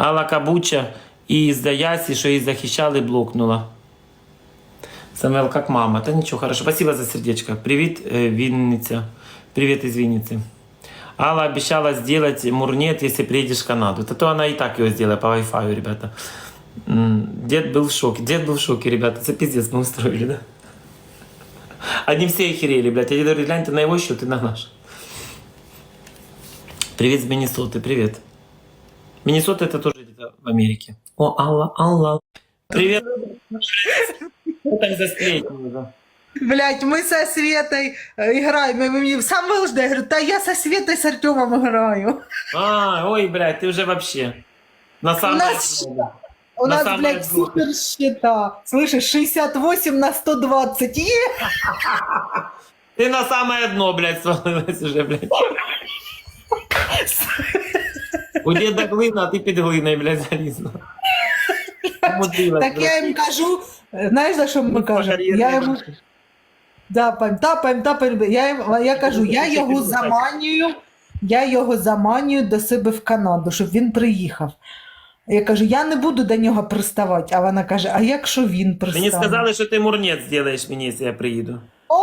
Алла Кабуча і із-за Ясі, що її захищали, блокнула. Самвел, как мама. Та нічого, хорошо. Спасибо за сердечко. Привіт, е, Вінниця. Привіт із Вінниці. Алла обещала сделать мурнет, если приедешь в Канаду. То, то она и так его сделала по Wi-Fi, ребята. М, Дед был в шоке. Дед был в шоке, ребята. Это пиздец мы устроили, да? Они все охерели, блядь. Я деду говорю, гляньте на его счет и на наш. Привет с Миннесоты, привет. Миннесота это тоже где-то в Америке. О, Алла, Алла. Привет. Что там за сплетни, да? Блять, мы со Светой э, играем, и вы мне сам ждет. Я говорю, да я со Светой с Артемом играю. А, ой, блядь, ты уже вообще. На самом У нас деле. У На нас, самое блядь, дно. супер счета. Слышишь, 68 на 120. Е! Ты на самое дно, блядь, свалилась уже, блядь. У деда глина, а ти під глиною, блядь, залізла. Так я їм кажу, знаєш, за що ми кажемо? Я йому тапаем, тапаем. Я, їм- я кажу, я його заманюю, я його заманюю до себе в Канаду, щоб він приїхав. Я кажу, я не буду до нього приставати, а вона каже: а якщо він пристане? Мені сказали, що ти мурнець зробиш мені, якщо я приїду. О,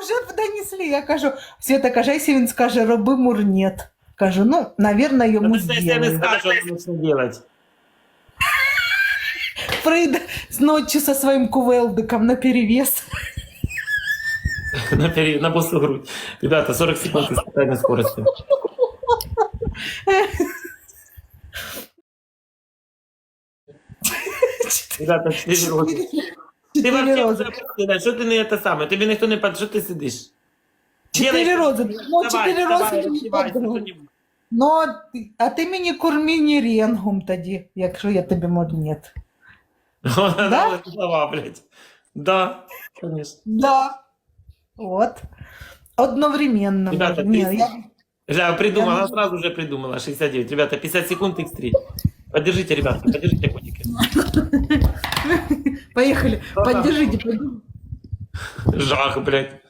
вже донесли. Я кажу, Свята каже, якщо він скаже, роби мурнет. Кажу, ну, навірно, йому Ну, ти якщо я не зроблю. скажу, що робити. Прийде з ночі со своїм кувелдиком на перевес. На, пере... на босу грудь. Ребята, 40 секунд испытательной скорости. Ребята, 4 роки. Ти Чотири вообще рази. вже що ти не це саме? Тобі ніхто не пад, що ти сидиш? Чотири Делай, рази. Ну, давай, чотири давай, рази мені роздівайся, подругу. що-небудь. Ну, а ти- а ти мені корміні ренгом тоді, якщо я тобі мурнет. Вона Да? дала слова, блядь. Да, конечно. Да. Вот. Одновременно. Ребята, Ні, ти- я... Жа, придумала, Я она не- сразу же придумала. 69. Ребята, 50 секунд x3. Поддержите, ребята, поддержите котики. Поехали. Да-да. Поддержите, поддержите. Жах, блядь.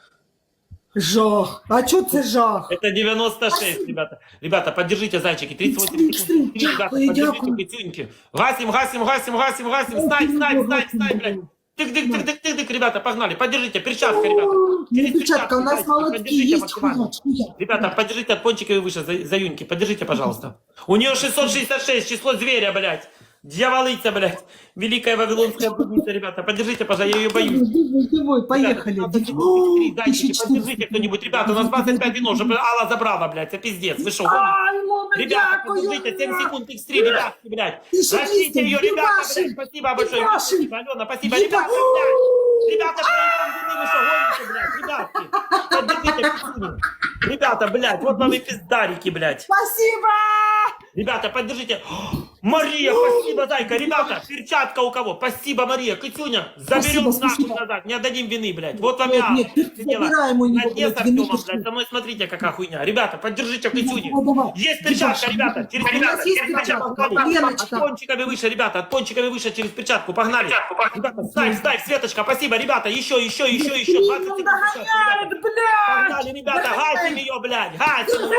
Жах. А чо це жах? Это 96, ребята. Ребята, поддержите, зайчики. 38 секунд. Три, Ребята, Дякую, поддержите, дякую. пятюньки. Гасим, гасим, гасим, гасим, гасим. Снайп, снайп, снайп, снайп, блядь. Тык, тык, тык, тык, тык, тык, ребята, погнали. Поддержите, перчатка, ребята. Через перчатка, у нас зайчики, молотки поддержите есть. максимально. Ребята, поддержите от пончика и выше, за, за Юньки. Поддержите, пожалуйста. У нее 666, число зверя, блядь. Дьяволыца, блядь. Великая Вавилонская блудница, ребята. Поддержите, пожалуйста, я ее боюсь. Давай, давай, поехали. Ребята, О, Дайте, 1400. поддержите кто-нибудь. Ребята, у нас 25 вино, чтобы Алла забрала, блядь. Это пиздец. Вы мама, Ребята, поддержите, 7 секунд, x3, ребятки, блядь. Растите ее, ребята, блядь. Спасибо большое. Спасибо, Алена, спасибо. Ребята, блядь. Ребята, блядь, вы что, гоните, блядь, ребятки. Поддержите, пацаны. Ребята, блядь, вот вам и пиздарики, блядь. Спасибо! Ребята, поддержите. Мария, спасибо, зайка. Ребята, перчатка у кого? Спасибо, Мария. Кытюня, заберем Спасибо, нахуй спасибо. назад. Не отдадим вины, блядь. Вот вам Нет, я. нет, сидела забираем у на него, дне с блядь, вины Артемом, пошли. блядь. Со мной смотрите, какая хуйня. Ребята, поддержите Кытюню. Давай, давай. Есть перчатка, ребята. Через перчатку. есть через. Леночка. От пончиками выше, ребята. От пончиками выше через перчатку. Погнали. Ребята, ставь, ставь, Светочка. Спасибо, ребята. Еще, еще, еще, еще. 20 секунд. перчатка, ребята. блядь! Погнали, ребята. Гасим ее, блядь. Гасим.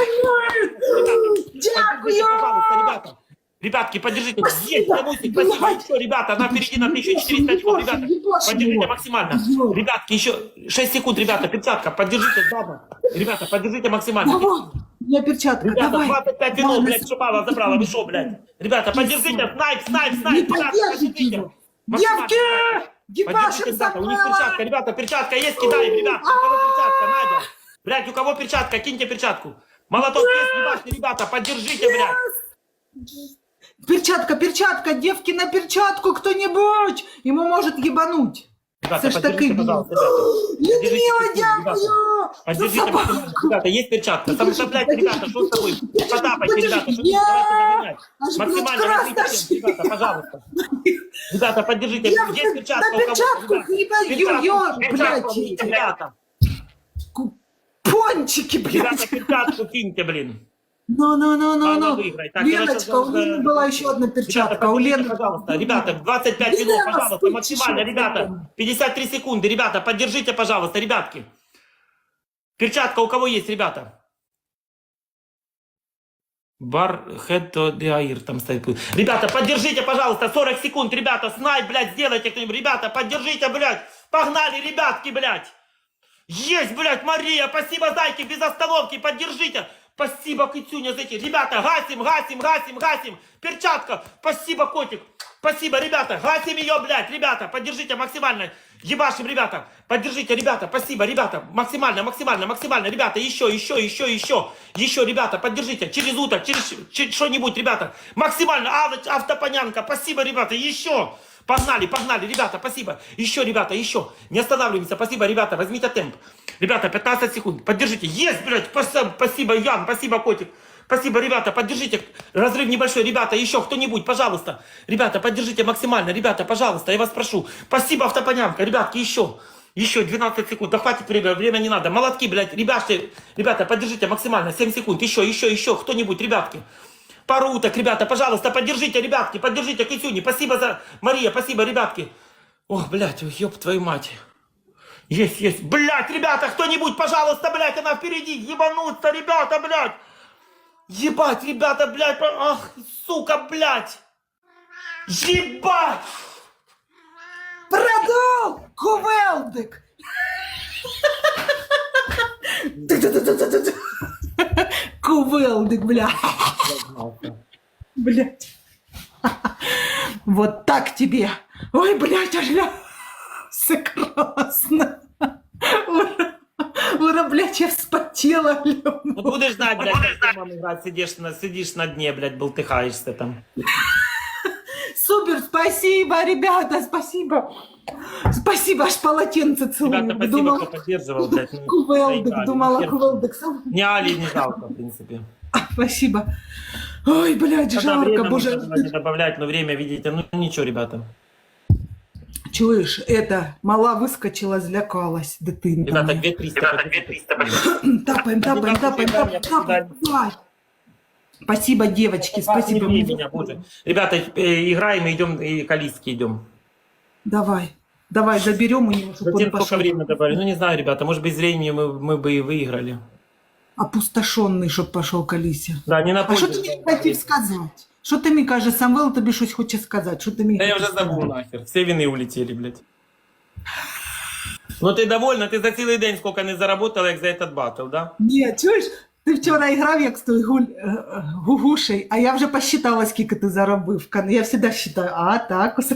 Ребята, пожалуйста, ребята. Ребятки, поддержите. Есть, Самусик, спасибо. Еще, ребята, она впереди на 1400 очков, ребята. Поддержите максимально. Ребятки, еще 6 секунд, ребята, перчатка, поддержите, дама. Ребята, поддержите максимально. Давай! Меня перчатка, Ребята, давай! 25 вино, Давай, блядь, Шупала забрала, вы шо, блядь? Ребята, поддержите, снайп, снайп, Не снайп, ребята, поддержите его! Девки! Поддержите, ребята, у них перчатка, ребята, перчатка есть, кидаем, ребята, у кого перчатка, Надя. Блядь, у кого перчатка, киньте перчатку. Молоток есть, ебашьте, ребята, поддержите, блядь. Перчатка, перчатка, девки на перчатку кто-нибудь! Ему может ебануть. Ребята, Це ж поддержите, такий пожалуйста, ребята. Людмила, дякую! Поддержите, За собаку. ребята, есть перчатка. Сопротивляйте, ребята, что с тобой? Потапайте, ребята, что Я- давайте догонять. Аж, блядь, Максимально развитие, ребята, пожалуйста. Ребята, поддержите. Девки, Есть перчатка на у кого? перчатку Ребята, ебать, перчатку, ё-ё, перчатку, блядь. Ребята, Пончики, ребята, блядь! перчатку киньте, блин. Ну, ну, ну, ну, ну. выиграть. Так, я Леночка, у Лены была еще одна Ребята, перчатка. У поддержите, Лены... пожалуйста. Ребята, 25 минут, Елена, пожалуйста, стойте, максимально. Ребята, вы? 53 секунды. Ребята, поддержите, пожалуйста, ребятки. Перчатка у кого есть, ребята? Бар Хетто Деаир там стоит. Ребята, поддержите, пожалуйста, 40 секунд, ребята, снайп, блядь, сделайте кто-нибудь. Ребята, поддержите, блядь. Погнали, ребятки, блядь. Есть, блядь, Мария, спасибо, зайки, без остановки, поддержите. Спасибо, Китюня, за эти. Ребята, гасим, гасим, гасим, гасим. Перчатка, спасибо, котик. Спасибо, ребята, гасим ее, блядь, ребята, поддержите максимально. Ебашим, ребята, поддержите, ребята, спасибо, ребята, максимально, максимально, максимально, ребята, еще, еще, еще, еще, еще, ребята, поддержите, через утро, через, через что-нибудь, ребята, максимально, автопонянка, спасибо, ребята, еще. Погнали, погнали, ребята, спасибо. Еще, ребята, еще. Не останавливаемся, спасибо, ребята, возьмите темп. Ребята, 15 секунд, поддержите. Есть, блядь, спасибо, Ян, спасибо, котик. Спасибо, ребята, поддержите. Разрыв небольшой, ребята, еще кто-нибудь, пожалуйста. Ребята, поддержите максимально, ребята, пожалуйста, я вас прошу. Спасибо, автопонянка, ребятки, еще. Еще 12 секунд, да хватит время, время не надо. Молотки, блядь, ребята, ребята, поддержите максимально, 7 секунд, еще, еще, еще, кто-нибудь, ребятки. Пару уток, ребята, пожалуйста, поддержите, ребятки, поддержите Кисюни. Спасибо за... Мария, спасибо, ребятки. Ох, блядь, ёб твою мать. Есть, есть. Блядь, ребята, кто-нибудь, пожалуйста, блядь, она впереди. Ебануться, ребята, блядь. Ебать, ребята, блядь, по- ах, сука, блядь. Ебать. Продал! Кувелдик! Кувелдик, бля. Блять. Вот так тебе. Ой, блядь, аж ля. Все красно. Ура, ура, блядь, я вспотела. Ну, будешь знать, блядь, как ты, мама, играть, сидишь на, сидишь на дне, блядь, болтыхаешься там. Супер, спасибо, ребята, спасибо. Спасибо, аж полотенце целую. Ребята, спасибо, Думала, кто поддерживал, блядь. ну, Кувелдик, заиграли. думала, сам- Не Али не жалко, в принципе. Спасибо. Ой, блядь, Когда жарко, боже. не добавлять, но время, видите, ну ничего, ребята. Чуєш, это, мала выскочила, злякалась, дитинка. Ребята, моя. 2300. Тапаем, тапаем, тапаем, тапаем, тапаем. Давай. Спасибо, девочки, спасибо. Не меня, боже. Ребята, э, играем и идем, и калистки идем. Давай, давай, заберем у него, чтобы Затем он сколько пошел. времени добавили? Ну не знаю, ребята, может без зрения мы, мы бы и выиграли. Опустошенный, щоб пошел к Алісі. Да, не на А що пользу. ти мені хотів сказати? Що ти мені каже, Самвел тобі щось хоче сказати? Що ти мені Да я хотів уже забыл сказати? нахер. Все вины улетели, блядь. Ну ты довольна? Ты за цілий день сколько не заработала, як за этот батл, да? Ні, чуєш? Ти вчора грав як з той гуль, е, е, гугушей, а я вже посчитала, скільки ти заробив. Кан- Я завжди вважаю, а так, ось.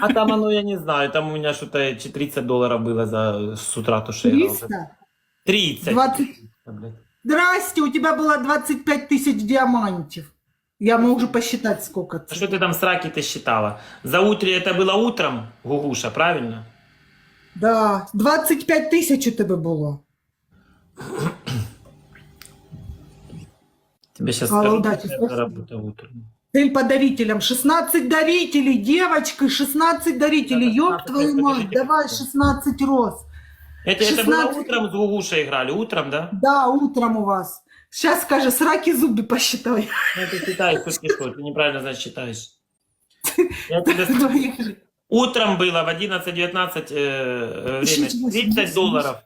А там оно, я не знаю, там у меня что-то чи 30 долларов было за с утра то, что я играл. 300? 30. 20. блядь. Здрасте, у тебя было 25 тысяч диамантов. Я могу посчитать, сколько А это. что ты там сраки ты считала? За утре это было утром, Гугуша, правильно? Да, 25 тысяч у тебе было. Тебе сейчас А, скажу, удачи, заработал утром. Ты по дарителям. 16 дарителей, девочки, 16 дарителей. Да, Ёб 16, твою мать, давай 16 роз. Это, это было 16. утром с Гугушей играли, утром, да? Да, утром у вас. Сейчас скажи, сраки зубы посчитай. Ну, ты не что, ты неправильно, значит, считаешь. Я тебе. Утром было в 11-19 э, время Ищите 30 долларов.